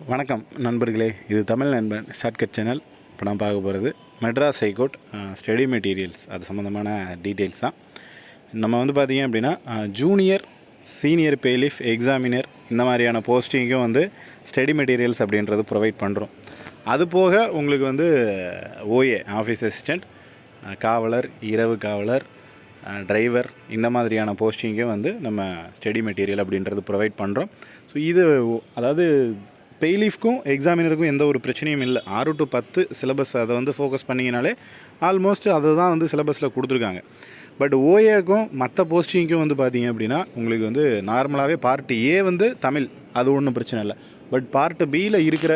வணக்கம் நண்பர்களே இது தமிழ் நண்பன் ஷார்ட்கட் சேனல் இப்போ நான் பார்க்க போகிறது மெட்ராஸ் ஹைகோர்ட் ஸ்டடி மெட்டீரியல்ஸ் அது சம்மந்தமான டீட்டெயில்ஸ் தான். நம்ம வந்து பார்த்திங்க அப்படின்னா ஜூனியர் சீனியர் பேலிஃப் எக்ஸாமினர் இந்த மாதிரியான போஸ்டிங்கும் வந்து ஸ்டடி மெட்டீரியல்ஸ் அப்படின்றது ப்ரொவைட் பண்ணுறோம் அது போக உங்களுக்கு வந்து ஓஏ ஆஃபீஸ் அசிஸ்டண்ட் காவலர் இரவு காவலர் டிரைவர் இந்த மாதிரியான போஸ்டிங்கும் வந்து நம்ம ஸ்டடி மெட்டீரியல் அப்படின்றது ப்ரொவைட் பண்ணுறோம் ஸோ இது அதாவது பெய்லீஃப்க்கும் எக்ஸாமினருக்கும் எந்த ஒரு பிரச்சனையும் இல்லை. ஆறு டு பத்து சிலபஸ் அதை வந்து ஃபோக்கஸ் பண்ணிங்கனாலே ஆல்மோஸ்ட் அதை தான் வந்து சிலபஸில் கொடுத்துருக்காங்க. பட் ஓஏக்கும் மற்ற போஸ்டிங்க்கும் வந்து பார்த்தீங்க அப்படின்னா உங்களுக்கு வந்து நார்மலாகவே பார்ட் ஏ வந்து தமிழ். அது ஒன்றும் பிரச்சனை இல்லை. பட் பார்ட் பியில் இருக்கிற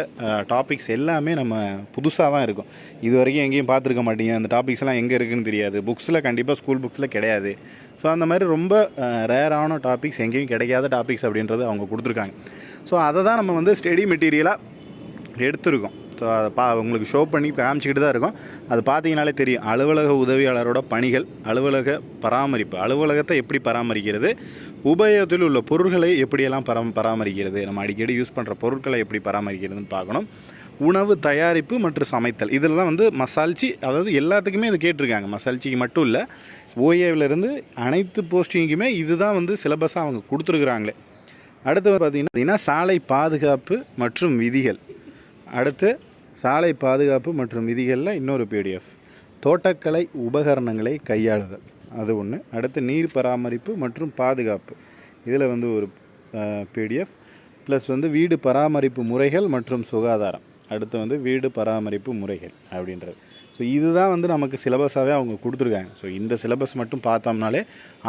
டாபிக்ஸ் எல்லாமே நம்ம புதுசாக தான் இருக்கும். இது வரைக்கும் எங்கேயும் பார்த்துருக்க மாட்டீங்க. அந்த டாபிக்ஸ் எல்லாம் எங்கே இருக்குன்னு தெரியாது. புக்ஸில் கண்டிப்பாக ஸ்கூல் புக்ஸில் கிடையாது. ஸோ அந்த மாதிரி ரொம்ப ரேரான டாபிக்ஸ் எங்கேயும் கிடைக்காத டாபிக்ஸ் அப்படின்றது அவங்க கொடுத்துருக்காங்க. ஸோ அதை தான் நம்ம வந்து ஸ்டடி மெட்டீரியலாக எடுத்திருக்கோம். ஸோ அதை பா உங்களுக்கு ஷோ பண்ணி காமிச்சிக்கிட்டு தான் இருக்கும். அது பார்த்தீங்கனாலே தெரியும். அலுவலக உதவியாளரோட பணிகள் அலுவலக பராமரிப்பு. அலுவலகத்தை எப்படி பராமரிக்கிறது? உபயோகத்தில் உள்ள பொருட்களை எப்படியெல்லாம் பராம பராமரிக்கிறது? நம்ம அடிக்கடி யூஸ் பண்ணுற பொருட்களை எப்படி பராமரிக்கிறதுன்னு பார்க்கணும். உணவு தயாரிப்பு மற்றும் சமைத்தல். இதெல்லாம் வந்து மசால்ச்சி அதாவது எல்லாத்துக்குமே இது கேட்டிருக்காங்க. மசால்ச்சிக்கு மட்டும் இல்லை ஓஏவிலேருந்து அனைத்து போஸ்டிங்குமே இதுதான் வந்து சிலபஸாக அவங்க கொடுத்துருக்குறாங்களே. அடுத்து பார்த்தீங்கன்னா சாலை பாதுகாப்பு மற்றும் விதிகள். அடுத்து சாலை பாதுகாப்பு மற்றும் விதிகளில் இன்னொரு பிடிஎஃப் தோட்டக்கலை உபகரணங்களை கையாளுதல். அது ஒன்று அடுத்து நீர் பராமரிப்பு மற்றும் பாதுகாப்பு. இதில் வந்து ஒரு பிடிஎஃப் ப்ளஸ் வந்து வீடு பராமரிப்பு முறைகள் மற்றும் சுகாதாரம். அடுத்து வந்து வீடு பராமரிப்பு முறைகள் அப்படின்றது. ஸோ இதுதான் வந்து நமக்கு சிலபஸாகவே அவங்க கொடுத்துருக்காங்க. ஸோ இந்த சிலபஸ் மட்டும் பார்த்தோம்னாலே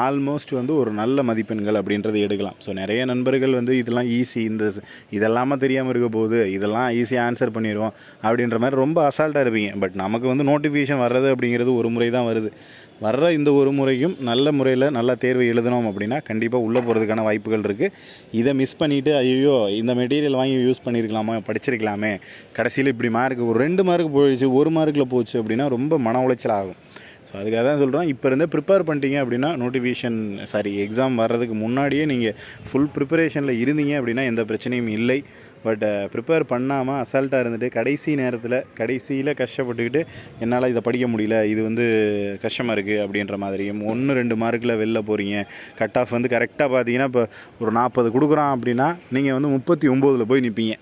ஆல்மோஸ்ட் வந்து ஒரு நல்ல மதிப்பெண்கள் அப்படின்றத எடுக்கலாம். ஸோ நிறைய நண்பர்கள் வந்து இதெல்லாம் ஈஸி இந்த இதெல்லாமல் தெரியாமல் இருக்க போகுது இதெல்லாம் ஈஸியாக ஆன்சர் பண்ணிடுவோம் அப்படின்ற மாதிரி ரொம்ப அசால்ட்டாக இருப்பீங்க. பட் நமக்கு வந்து நோட்டிஃபிகேஷன் வர்றது அப்படிங்கிறது ஒரு முறை தான் வருது. வர்ற இந்த ஒரு முறையும் நல்ல முறையில் நல்ல தேர்வு எழுதணும் அப்படின்னா கண்டிப்பாக உள்ளே போகிறதுக்கான வாய்ப்புகள் இருக்குது இதை மிஸ் பண்ணிவிட்டு ஐயோ இந்த மெட்டீரியல் வாங்கி யூஸ் பண்ணியிருக்கலாமா படிச்சிருக்கலாமே கடைசியில் இப்படி மார்க் ஒரு ரெண்டு மார்க் போயிடுச்சு ஒரு மார்க்கில் போச்சு அப்படின்னா ரொம்ப மன உளைச்சல் ஆகும். ஸோ அதுக்காக தான் சொல்கிறோம் இப்போ இருந்தே ப்ரிப்பேர் பண்ணிட்டீங்க அப்படின்னா நோட்டிஃபிகேஷன் சாரி எக்ஸாம் வர்றதுக்கு முன்னாடியே நீங்கள் ஃபுல் ப்ரிப்பரேஷனில் இருந்தீங்க அப்படின்னா எந்த பிரச்சனையும் இல்லை. பட் ப்ரிப்பேர் பண்ணாமல் அசால்ட்டாக இருந்துட்டு கடைசி நேரத்தில் கடைசியில் கஷ்டப்பட்டுக்கிட்டு என்னால் இதை படிக்க முடியல இது வந்து கஷ்டமாக இருக்குது அப்படின்ற மாதிரியும் ஒன்று ரெண்டு மார்க்கில் வெளில போகிறீங்க கட் ஆஃப் வந்து கரெக்டாக பார்த்தீங்கன்னா இப்போ ஒரு நாற்பது கொடுக்குறான் அப்படின்னா நீங்கள் வந்து முப்பத்தி ஒம்போதில் போய் நிற்பீங்க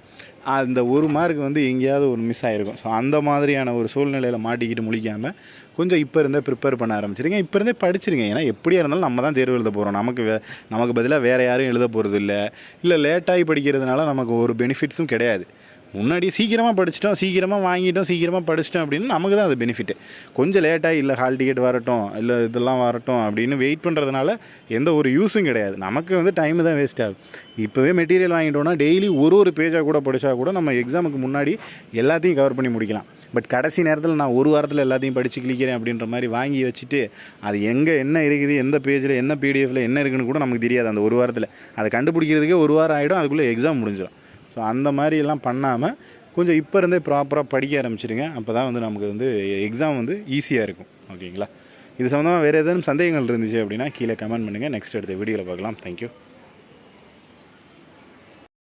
அந்த ஒரு மார்க் வந்து எங்கேயாவது ஒரு மிஸ் ஆகிருக்கும் ஸோ அந்த மாதிரியான ஒரு சூழ்நிலையில் மாட்டிக்கிட்டு முழிக்காமல் கொஞ்சம் இப்போ இருந்தே ப்ரிப்பேர் பண்ண ஆரம்பிச்சிருங்க. இப்போ இருந்தே படிச்சிருங்க. ஏன்னா எப்படியா இருந்தாலும் நம்ம தான் தேர்வு எழுத போகிறோம் நமக்கு வே நமக்கு பதிலாக வேறு யாரும் எழுத போகிறது இல்லை இல்லை லேட்டாகி படிக்கிறதுனால நமக்கு ஒரு பெனிஃபிட்ஸும் கிடையாது. முன்னாடி சீக்கிரமாக படிச்சிட்டோம் சீக்கிரமாக வாங்கிட்டோம் சீக்கிரமாக படிச்சிட்டோம் அப்படின்னு நமக்கு தான் அது பெனிஃபிட்டு கொஞ்சம் லேட்டாக இல்லை ஹால் டிக்கெட் வரட்டும் இல்லை இதெல்லாம் வரட்டும் அப்படின்னு வெயிட் பண்ணுறதுனால எந்த ஒரு யூஸும் கிடையாது. நமக்கு வந்து டைம் தான் வேஸ்ட் ஆகும் இப்போவே மெட்டீரியல் வாங்கிட்டோம்னா டெய்லி ஒரு ஒரு பேஜாக கூட படித்தா கூட நம்ம எக்ஸாமுக்கு முன்னாடி எல்லாத்தையும் கவர் பண்ணி முடிக்கலாம். பட் கடைசி நேரத்தில் நான் ஒரு வாரத்தில் எல்லாத்தையும் படித்து கிளிக்கிறேன் அப்படின்ற மாதிரி வாங்கி வச்சுட்டு அது எங்கே என்ன இருக்குது எந்த பேஜில் என்ன பிடிஎஃப்பில் என்ன இருக்குன்னு கூட நமக்கு தெரியாது அந்த ஒரு வாரத்தில். அதை கண்டுபிடிக்கிறதுக்கே ஒரு வாரம் ஆகிடும் அதுக்குள்ளே எக்ஸாம் முடிஞ்சிடும். ஸோ அந்த மாதிரிலாம் பண்ணாமல் கொஞ்சம் இப்போ இருந்தே ப்ராப்பராக படிக்க ஆரம்பிச்சிடுங்க அப்போ தான் வந்து நமக்கு வந்து எக்ஸாம் வந்து ஈஸியாக இருக்கும். ஓகேங்களா இது சம்மந்தமாக வேறு ஏதேனும் சந்தேகங்கள் இருந்துச்சு அப்படின்னா கீழே கமெண்ட் பண்ணுங்கள் நெக்ஸ்ட் எடுத்த வீடியோவில் பார்க்கலாம். தேங்க்யூ